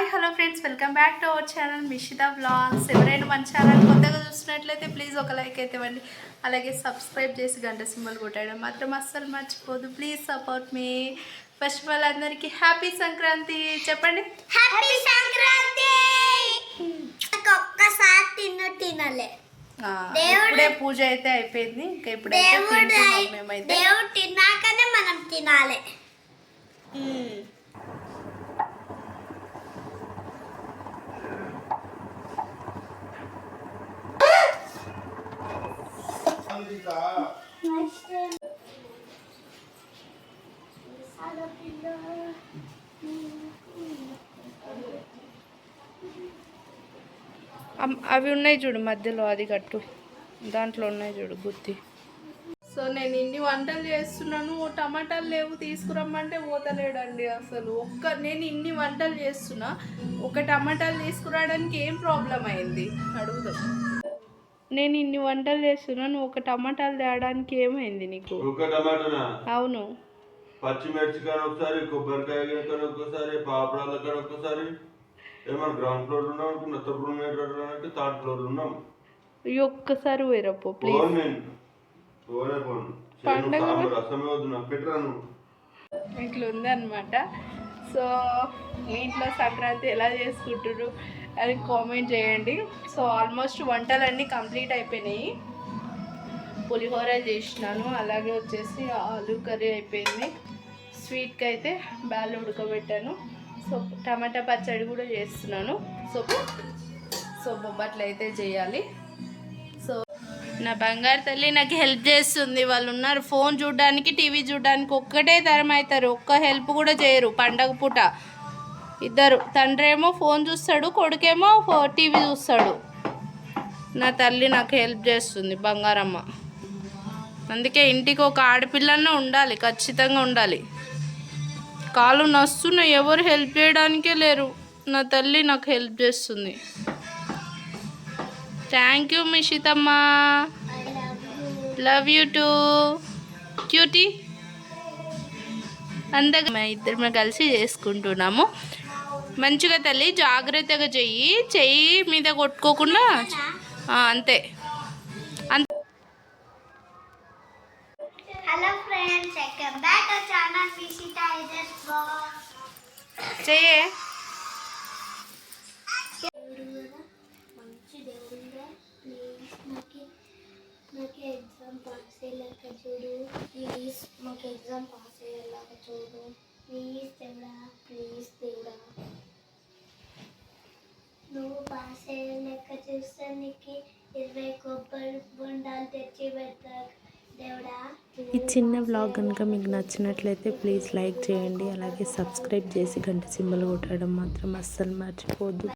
Hi hello friends welcome back to our channel Mishita blogs ఎవరైనా మన channel కొత్తగా చూస్తున్నట్లయితే ప్లీజ్ ఒక లైక్ అయితే ఇవ్వండి. అలాగే సబ్స్క్రైబ్ చేసి గంట సింబల్ కొట్టడం మాత్రం అస్సలు మర్చిపోదు. Please support me. First of all అందరికీ హ్యాపీ సంక్రాంతి. చెప్పండి. హ్యాపీ సంక్రాంతి! ఒక్కసారి తిన్ను తినలే. ఇప్పుడే పూజ అయితే అయిపోయింది. ఇంకా మేమైతే. దేవుడు తిన్నాకనే మనం తినాలి. అవి ఉన్నాయి చూడు మధ్యలో అది కట్టు. దాంట్లో ఉన్నాయి చూడు గుత్తి. సో నేను ఇన్ని వంటలు చేస్తున్నాను ఓ టమాటాలు లేవు తీసుకురమ్మంటే పోతలేడండి అసలు. ఒక్క నేను ఇన్ని వంటలు చేస్తున్నా ఒక టమాటాలు తీసుకురావడానికి ఏం ప్రాబ్లం అయింది? అడుగుదాం. నేను ఇన్ని వంటలు చేస్తున్నాను ఒక టమాటాలు తేయడానికి ఏమైంది నీకు? ఒక టమాటోనా? అవును. పచ్చిమిర్చి కానీ ఒకసారి కొబ్బరికాయ కానీ ఒకసారి పాపడాల కానీ ఒకసారి. ఏమన్నా గ్రౌండ్ ఫ్లోర్ ఉన్నాం అనుకున్నా థర్డ్ అంటే థర్డ్ ఫ్లోర్ ఉన్నాం. ఈ ఒక్కసారి ప్లీజ్ ఫోన్ పండగ సాంబార్ రసమే వద్దు నాకు పెట్టరాను ఇట్లా ఉందన్నమాట సో మీ ఇంట్లో సంక్రాంతి ఎలా చేసుకుంటారు అని కామెంట్ చేయండి. సో ఆల్మోస్ట్ వంటలన్నీ కంప్లీట్ అయిపోయినాయి. పులిహోర చేసినాను. అలాగే వచ్చేసి ఆలు కర్రీ అయిపోయింది. స్వీట్కి అయితే బ్యాల్ ఉడకబెట్టాను. సో టమాటా పచ్చడి కూడా చేస్తున్నాను. సో సో బొబ్బట్లు అయితే చేయాలి. సో నా బంగారు తల్లి నాకు హెల్ప్ చేస్తుంది. వాళ్ళు ఉన్నారు. ఫోన్ చూడడానికి టీవీ చూడడానికి ఒక్కటే తరం అవుతారు. ఒక్క హెల్ప్ కూడా చేయరు. పండగ పూట. ఇద్దరు. తండ్రి ఏమో ఫోన్ చూస్తాడు కొడుకేమో ఫో- టీవీ చూస్తాడు. నా తల్లి నాకు హెల్ప్ చేస్తుంది బంగారమ్మ. అందుకే ఇంటికి ఒక ఆడపిల్లన్న ఉండాలి ఖచ్చితంగా ఉండాలి. కాలు నస్తున్నాయి ఎవరు హెల్ప్ చేయడానికే లేరు. నా తల్లి నాకు హెల్ప్ చేస్తుంది. Thank you మిషితమ్మ. Love you too. Cutie. అందగా మేము ఇద్దరు కలిసి చేసుకుంటున్నాము. మంచిగా తల్లి జాగ్రత్తగా చెయ్యి. చెయ్యి మీద కొట్టుకోకుండా అంతే. అంతే. Hello friends welcome back to channel visit ఐడెస్ చెయ్యే దేవుడు కూడా మంచి దేవుడుగా ప్లీజ్ నాకు నాకు ఎగ్జామ్ పాస్ అయ్యేలాగా చూడు ప్లీజ్ మాకు ఎగ్జామ్ పాస్ అయ్యేలాగా చూడు. ప్లీజ్ దేవుడా ఇరవై కొబ్బరి బొండాలు తెచ్చి దేవుడా ఈ చిన్న బ్లాగ్ కనుక మీకు నచ్చినట్లయితే ప్లీజ్ లైక్ చేయండి. అలాగే సబ్స్క్రైబ్ చేసి గంట సింబల్ కొట్టడం మాత్రం అస్సలు మర్చిపోద్దు.